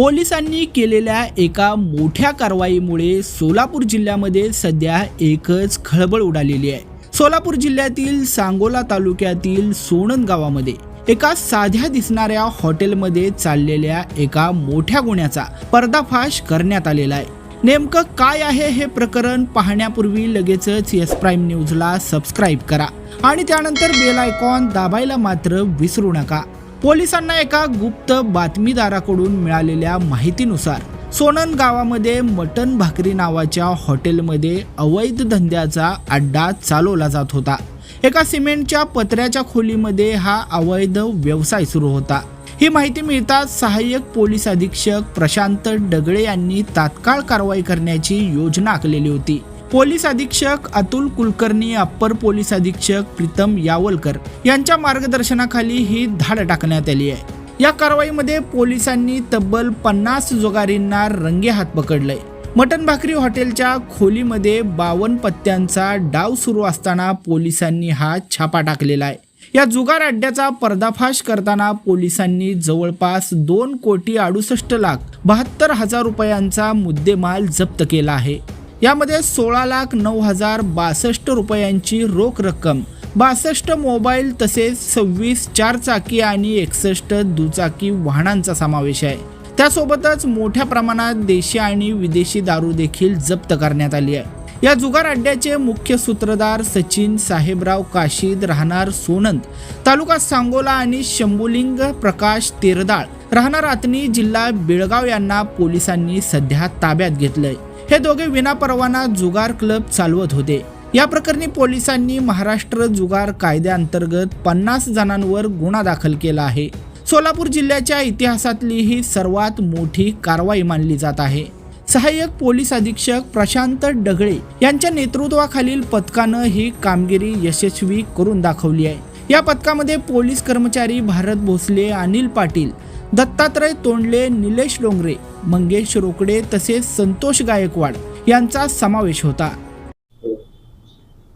पोलिसांनी केलेल्या एका मोठ्या कारवाईमुळे सोलापूर जिल्ह्यामध्ये सध्या एकच खळबळ उडालेली आहे. सोलापूर जिल्ह्यातील सांगोला तालुक्यातील सोणंद गावामध्ये एका साध्या दिसणाऱ्या हॉटेलमध्ये चाललेल्या एका मोठ्या गुन्ह्याचा पर्दाफाश करण्यात आलेला आहे. नेमकं काय आहे हे प्रकरण पाहण्यापूर्वी लगेचच यस प्राईम न्यूजला सबस्क्राईब करा आणि त्यानंतर बेल आयकॉन दाबायला मात्र विसरू नका. पोलिसांना एका गुप्त बातमीदाराकडून मिळालेल्या माहितीनुसार सोनन गावामध्ये मटन भाकरी नावाच्या हॉटेलमध्ये अवैध धंद्याचा अड्डा चालवला जात होता. एका सिमेंटच्या पत्र्याच्या खोलीमध्ये हा अवैध व्यवसाय सुरू होता. ही माहिती मिळताच सहाय्यक पोलीस अधीक्षक प्रशांत डगळे यांनी तात्काळ कारवाई करण्याची योजना आखलेली होती. पोलीस अधीक्षक अतुल कुलकर्णी अप्पर पोलीस अधीक्षक प्रीतम यावलकर यांच्या मार्गदर्शनाखाली ही धाड टाकण्यात आली आहे. या कारवाईमध्ये पोलिसांनी तब्बल पन्नास जुगारींना रंगेहात पकडलंय मटन भाकरी हॉटेलच्या खोलीमध्ये बावन पत्त्यांचा डाव सुरू असताना पोलिसांनी हा छापा टाकलेला आहे. या जुगार अड्ड्याचा पर्दाफाश करताना पोलिसांनी जवळपास दोन कोटी अडुसष्ट लाख बहात्तर हजार रुपयांचा मुद्देमाल जप्त केला आहे. यामध्ये सोळा लाख नऊ हजार बासष्ट रुपयांची रोख रक्कम बासष्ट मोबाईल तसेच सव्वीस चारचाकी आणि एकसष्ट दुचाकी वाहनांचा समावेश आहे. त्यासोबतच मोठ्या प्रमाणात देशी आणि विदेशी दारू देखील जप्त करण्यात आली आहे. या जुगार अड्ड्याचे मुख्य सूत्रधार सचिन साहेबराव काशीद राहणार सोनंद तालुका सांगोला आणि शंभुलिंग प्रकाश तेरदाळ राहणार आतनी जिल्हा बेळगाव यांना पोलिसांनी सध्या ताब्यात घेतलंय. हे दोघे विनापरवाना जुगार क्लब चालवत होते. या प्रकरणी पोलिसांनी महाराष्ट्र जुगार कायद्याअंतर्गत पन्नास जणांवर गुन्हा दाखल केला आहे. सोलापूर जिल्ह्याच्या इतिहासातली ही सर्वात मोठी कारवाई मानली जात आहे. सहाय्यक पोलीस अधीक्षक प्रशांत डगळे यांच्या नेतृत्वाखालील पथकानं ही कामगिरी यशस्वी करून दाखवली आहे. या पथकामध्ये पोलीस कर्मचारी भारत भोसले अनिल पाटील दत्तात्रय तोंडले निलेश डोंगरे मंगेश रोकडे तसेच संतोष गायकवाड यांचा समावेश होता.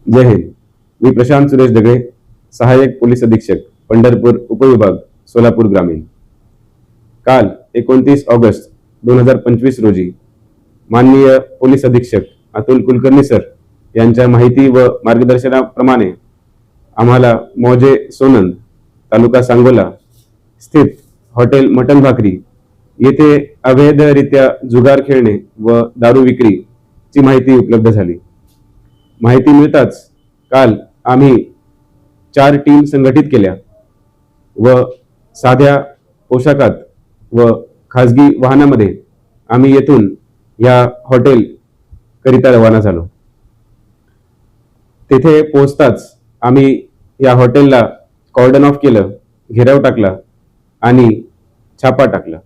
जय हिंद. मी प्रशांत सुरेश दगडे सहाय्यक पोलीस अधीक्षक पंढरपूर उपविभाग सोलापूर ग्रामीण. काल एकोणतीस ऑगस्ट दोन हजार पंचवीस रोजी माननीय पोलीस अधीक्षक अतुल कुलकर्णी सर यांच्या माहिती व मार्गदर्शनाप्रमाणे आम्हाला मौजे सोनंद तालुका सांगोला स्थित हॉटेल मटन भाकरी येथे अवैधरित्या जुगार खेळणे व दारू विक्रीची माहिती उपलब्ध झाली. माहिती मिळताच काल आम्ही चार टीम संघटित केल्या व साध्या पोशाखात व खाजगी वाहनामध्ये आम्ही येथून या हॉटेल करिता रवाना झालो. तेथे पोहोचताच आम्ही या हॉटेलला कॉर्डन ऑफ केलं घेराव टाकला आणि छापा टाकला.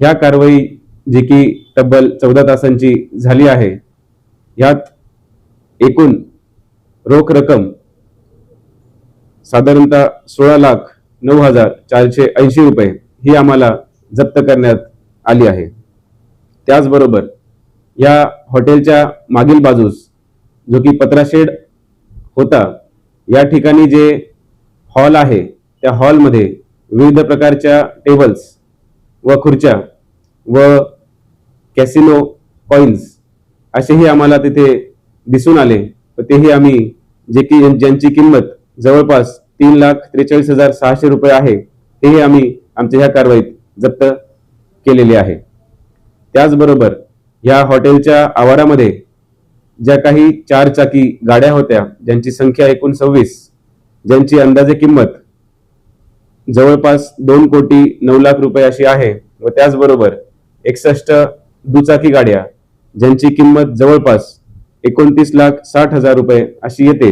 ह्या कारवाई जी की तब्बल चौदा तासांची झाली आहे यात एकूण रोख रक्कम साधारणतः सोळा लाख नऊ हजार चारशे ऐंशी रुपये ही आम्हाला जप्त करण्यात आली आहे. त्याचबरोबर या हॉटेलच्या मागील बाजूस जो की पत्राशेड होता या ठिकाणी जे हॉल आहे त्या हॉलमध्ये विविध प्रकारच्या टेबल्स व खुर्च्या व कॅसिनो कॉईन्स असेही आम्हाला तिथे दिसून आले व तेही आम्ही जे की ज्यांची किंमत जवळपास तीन लाख त्रेचाळीस हजार सहाशे रुपये आहे तेही आम्ही आमच्या ह्या कारवाईत जप्त केलेले आहे. त्याचबरोबर या हॉटेलच्या आवारामध्ये ज्या काही चार चाकी गाड्या होत्या ज्यांची संख्या एकूण सव्वीस ज्यांची अंदाजे किंमत जवळपास दोन कोटी नऊ लाख रुपये अशी आहे व त्याचबरोबर एकसष्ट दुचाकी गाड्या ज्यांची किंमत जवळपास एकोणतीस लाख साठ हजार रुपये अशी येते.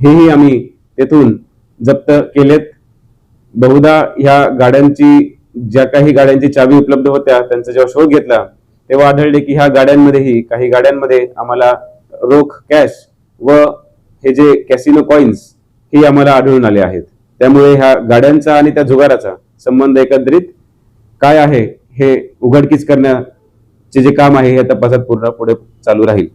हेही आम्ही तेथून जप्त केलेत. बहुधा ह्या गाड्यांची ज्या काही गाड्यांची चावी उपलब्ध होत्या त्यांचा जेव्हा शोध घेतला तेव्हा आढळले की ह्या गाड्यांमध्येही काही गाड्यांमध्ये आम्हाला रोख कॅश व हे जे कॅसिनो कॉइन्स हे आम्हाला आढळून आले आहेत. त्यामुळे ह्या गाड्यांचा आणि त्या जुगाराचा संबंध एकत्रित काय आहे हे उघडकीस करण्याचे जे काम आहे हे तपासात पूर्ण पुढे चालू राहील.